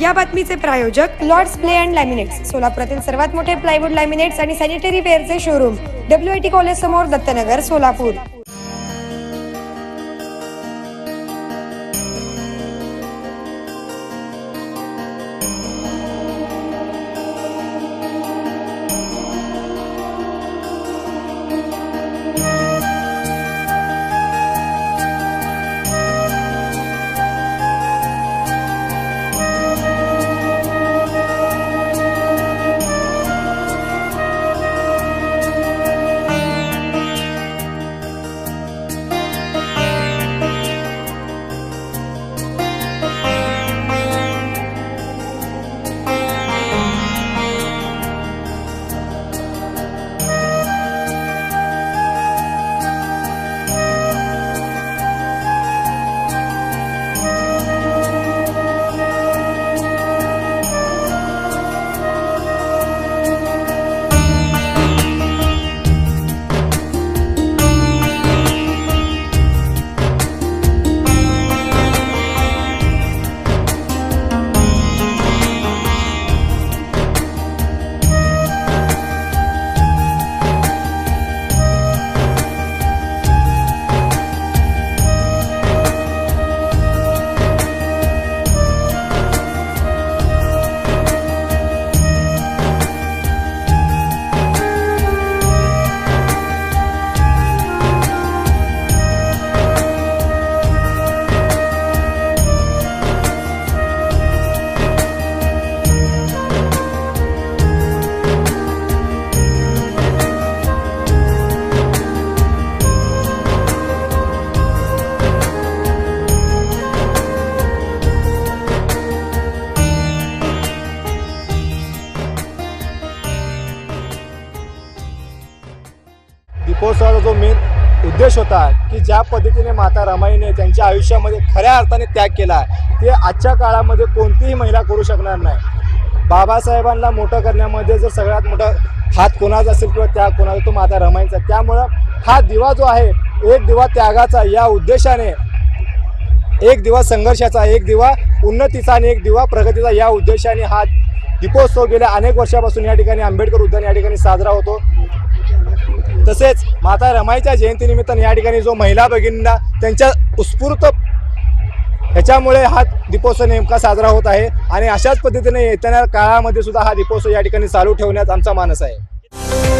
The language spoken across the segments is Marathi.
या बातमीचे प्रायोजक लॉर्ड्स प्ले अँड लॅमिनेट्स सोलापुरातील सर्वात मोठे प्लायवूड लॅमिनेट्स आणि sanitary ware showroom W I T college समोर दत्तनगर सोलापूर. दीपोत्सवाचा जो मेन उद्देश होता की ज्या पद्धतीने माता रमाईने त्यांच्या आयुष्यामध्ये खऱ्या अर्थाने त्याग केला आहे ते आजच्या काळामध्ये कोणतीही महिला करू शकणार नाही. बाबासाहेबांना मोठं करण्यामध्ये जर सगळ्यात मोठा हात कोणाचा असेल किंवा त्याग कोणाचा तो माता रमाईचा. त्यामुळं हा दिवा जो आहे एक दिवा त्यागाचा या उद्देशाने एक दिवा संघर्षाचा एक दिवा उन्नतीचा आणि एक दिवा प्रगतीचा या उद्देशाने हा दीपोत्सव गेल्या अनेक वर्षापासून या ठिकाणी आंबेडकर उद्यान या ठिकाणी साजरा होतो. तसेच माता रमाईच्या जयंतीनिमित्तानं या ठिकाणी जो महिला भगिनींना त्यांच्या उत्स्फूर्त ह्याच्यामुळे हा दीपोत्सव नेमका साजरा होत आहे आणि अशाच पद्धतीने येत्या काळामध्ये सुद्धा हा दीपोत्सव या ठिकाणी चालू ठेवण्यात आमचा मानस आहे.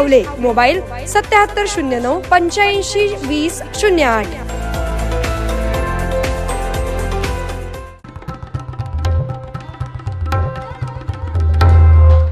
हावले मोबाईल सत्याहत्तर शून्य नऊ पंच्याऐंशी वीस शून्य आठ.